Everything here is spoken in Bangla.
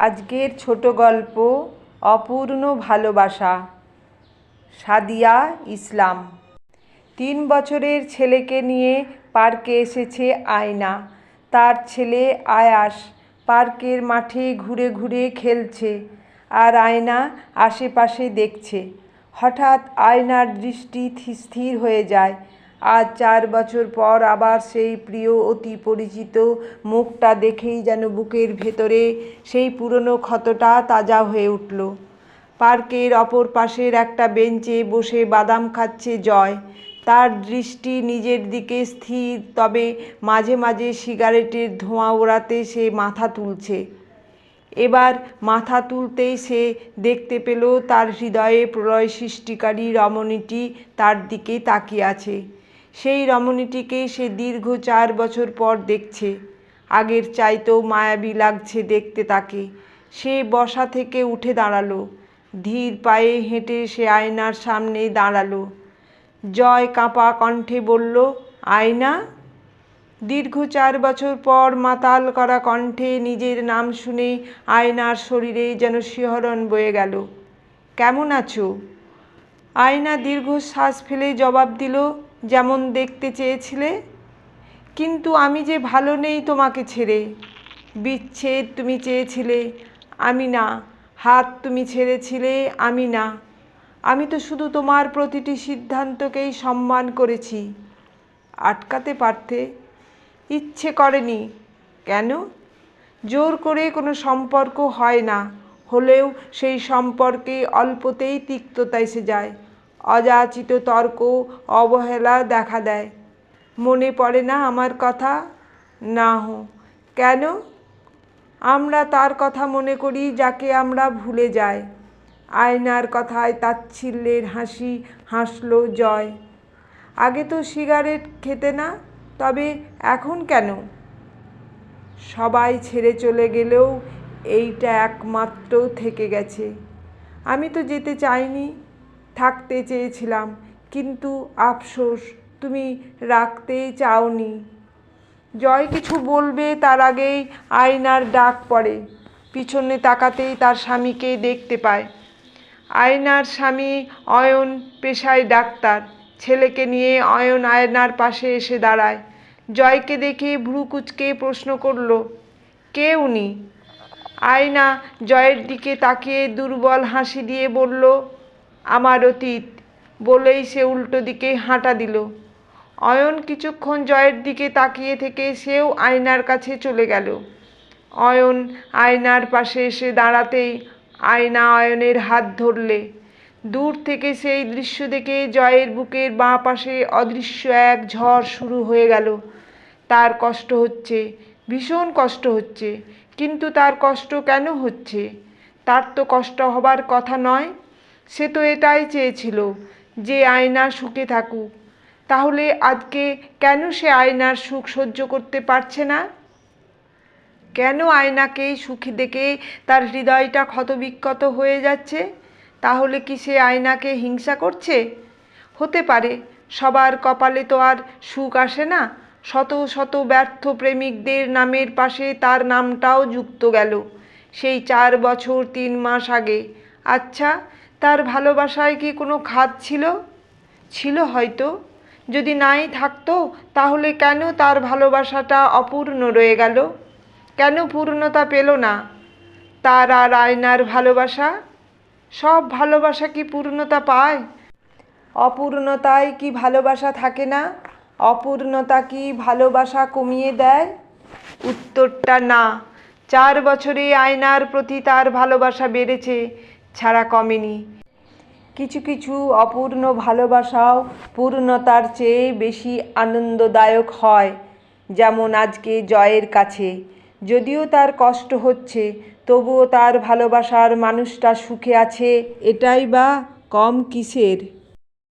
আজকের ছোট গল্প, অপূর্ণ ভালোবাসা, সাদিয়া ইসলাম। তিন বছরের ছেলেকে নিয়ে পার্কে এসেছে আয়না। তার ছেলে আয়াস পার্কের মাঠে ঘুরে ঘুরে খেলছে আর আয়না আশেপাশে দেখছে। হঠাৎ আয়নার দৃষ্টি স্থির হয়ে যায়। আজ চার বছর পর আবার সেই প্রিয়, অতি পরিচিত মুখটা দেখেই যেন বুকের ভেতরে সেই পুরনো ক্ষতটা তাজা হয়ে উঠল। পার্কের অপর পাশের একটা বেঞ্চে বসে বাদাম খাচ্ছে জয়। তার দৃষ্টি নিজের দিকে স্থির, তবে মাঝে মাঝে সিগারেটের ধোঁয়া ওড়াতে সে মাথা তুলছে। এবার মাথা তুলতেই সে দেখতে পেল তার হৃদয়ে প্রলয় সৃষ্টিকারী রমণীটি তার দিকে তাকিয়ে আছে। সেই রমণীটিকেই সে দীর্ঘ চার বছর পর দেখছে। আগের চাইতেও মায়াবী লাগছে দেখতে তাকে। সে বসা থেকে উঠে দাঁড়াল। ধীর পায়ে হেঁটে সে আয়নার সামনে দাঁড়াল। জয় কাঁপা কণ্ঠে বলল, আয়না? দীর্ঘ চার বছর পর মাতাল করা কণ্ঠে নিজের নাম শুনে আয়নার শরীরে যেন শিহরণ বয়ে গেল। কেমন আছো? আয়না দীর্ঘশ্বাস ফেলে জবাব দিল যেমন দেখতে চেয়েছিলে, কিন্তু আমি যে ভালো নেই তোমাকে ছেড়ে। বিচ্ছেদ তুমি চেয়েছিলে, আমি না। হাত তুমি ছেড়েছিলে, আমি না। আমি তো শুধু তোমার প্রতিটি সিদ্ধান্তকেই সম্মান করেছি। আটকাতে পারতে ইচ্ছে করেনি। কেন? জোর করে কোনো সম্পর্ক হয় না। হলেও সেই সম্পর্কে অল্পতেই তিক্ততা এসে যায়। অযাচিত তর্ক অবহেলা দেখা দেয়। মনে পড়ে না আমার কথা? না হো কেন? আমরা তার কথা মনে করি যাকে আমরা ভুলে যাই। আয়নার কথায় তাচ্ছিল্যের হাসি হাসল জয়। আগে তো সিগারেট খেতে না, তবে এখন কেন? সবাই ছেড়ে চলে গেলেও এইটা একমাত্র থেকে গেছে। আমি তো যেতে চাইনি। থাকতে চেয়েছিলাম, কিন্তু আফসোস তুমি রাখতেই চাওনি। জয় কিছু বলবে তার আগেই আয়নার ডাক পড়ে, পিছনে তাকাতেই তার স্বামীকে দেখতে পায়। আয়নার স্বামী অয়ন পেশায় ডাক্তার, ছেলেকে নিয়ে অয়ন আয়নার পাশে এসে দাঁড়ায়। জয়কে দেখে ভ্রুকুচকে প্রশ্ন করল, কে উনি? আয়না জয়ের দিকে তাকিয়ে দুর্বল হাসি দিয়ে বলল আমার অতীত বলেই সে উল্টো দিকে হাঁটা দিল। অয়ন কিছুক্ষণ জয়ের দিকে তাকিয়ে থেকে সেও আয়নার কাছে চলে গেল। অয়ন আয়নার পাশে এসে দাঁড়াতেই আয়না অয়নের হাত ধরলে। দূর থেকে সেই দৃশ্য দেখে জয়ের বুকের বাঁ পাশে অদৃশ্য এক ঝড় শুরু হয়ে গেল। তার কষ্ট হচ্ছে, ভীষণ কষ্ট হচ্ছে, কিন্তু তার কষ্ট কেন হচ্ছে? তার তো কষ্ট হবার কথা নয়। সে তো এটাই চেয়েছিল যে আয়না সুখে থাকুক। তাহলে আজকে কেন সে আয়নার সুখ সহ্য করতে পারছে না? কেন আয়নাকে সুখী দেখে তার হৃদয়টা ক্ষতবিক্ষত হয়ে যাচ্ছে? তাহলে কি সে আয়নাকে হিংসা করছে? হতে পারে সবার কপালে তো আর সুখ আসে না। শত শত ব্যর্থ প্রেমিকদের নামের পাশে তার নামটাও যুক্ত গেল। সেই চার বছর তিন মাস আগে। আচ্ছা তার ভালোবাসায় কি কোনো খাদ ছিল? ছিল হয়তো। যদি নাই থাকতো, তাহলে কেন তার ভালোবাসাটা অপূর্ণ রয়ে গেল? কেন পূর্ণতা পেল না? তার আর আয়নার ভালোবাসা? সব ভালোবাসা কি পূর্ণতা পায়? অপূর্ণতায় কি ভালোবাসা থাকে না? অপূর্ণতা কি ভালোবাসা কমিয়ে দেয়? উত্তরটা না। চার বছরে আয়নার প্রতি তার ভালোবাসা বেড়েছে। ছাড়া কমেনি। কিছু কিছু অপূর্ণ ভালোবাসাও পূর্ণতার চেয়ে বেশি আনন্দদায়ক হয়, যেমন আজকে জয়ের কাছে। যদিও তার কষ্ট হচ্ছে, তবুও তার ভালোবাসার মানুষটা সুখে আছে, এটাই বা কম কিসের?